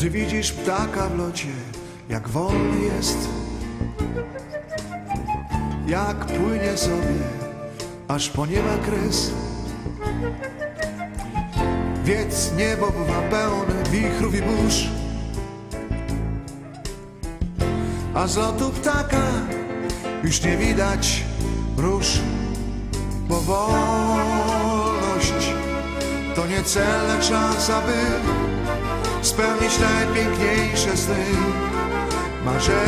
Gdy widzisz ptaka w locie, jak wolny jest, jak płynie sobie, aż po nieba kres. Wiedz, niebo bywa pełne wichrów i burz, a z lotu ptaka już nie widać róż. Bo wolność to nie cel, lecz szansa, by spełnić najpiękniejsze sny, marzenia.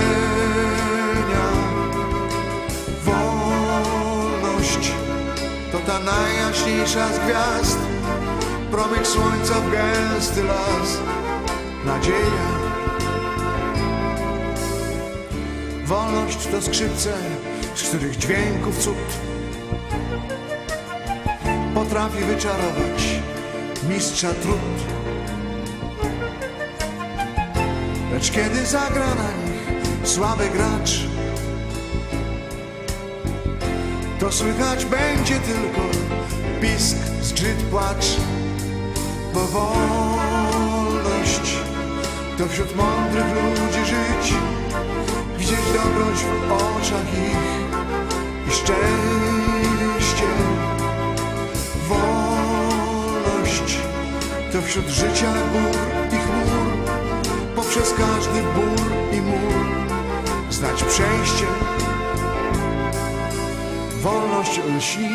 Wolność to ta najjaśniejsza z gwiazd, promyk słońca w gęsty las, nadzieja. Wolność to skrzypce, z których dźwięków cud potrafi wyczarować mistrza trud. Lecz kiedy zagra na nich słaby gracz, to słychać będzie tylko pisk, zgrzyt, płacz, bo wolność to wśród mądrych ludzi żyć, widzieć dobroć w oczach ich i szczęście. Wolność to wśród życia gór i chmur, poprzez każdy bór i mur znać przejście. Wolność lśni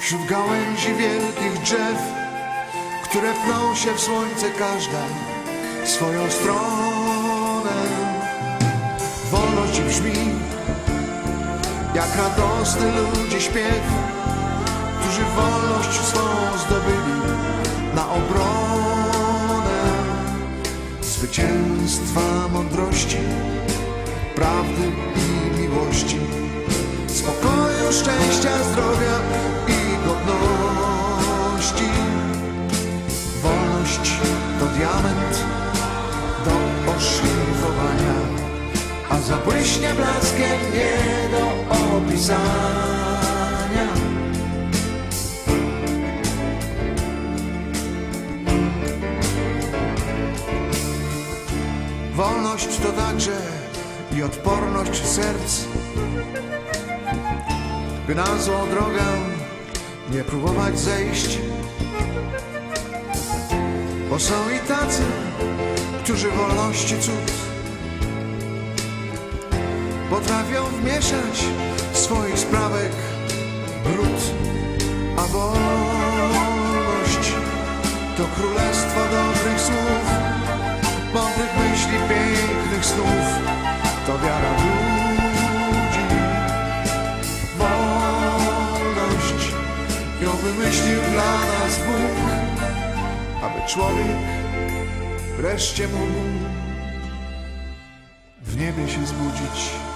wśród gałęzi wielkich drzew, które pną się w słońce każda swoją stronę. Wolność brzmi jak radosny ludzi śpiew którzy wolność swą zdobyli na obronę mądrości, prawdy i miłości, spokoju, szczęścia, zdrowia i godności. Wolność to diament do oszlifowania, a zabłyśnie blaskiem nie do opisania. Wolność to także i odporność serc, by na złą drogę nie próbować zejść. Bo są i tacy, którzy wolności cud potrafią wmieszać swoich sprawek brud, a wolność to królestwo dobrych słów mądrych myśli, pięknych snów, to wiara ludzi. Wolność ją wymyślił dla nas Bóg, aby człowiek wreszcie mógł w niebie się zbudzić.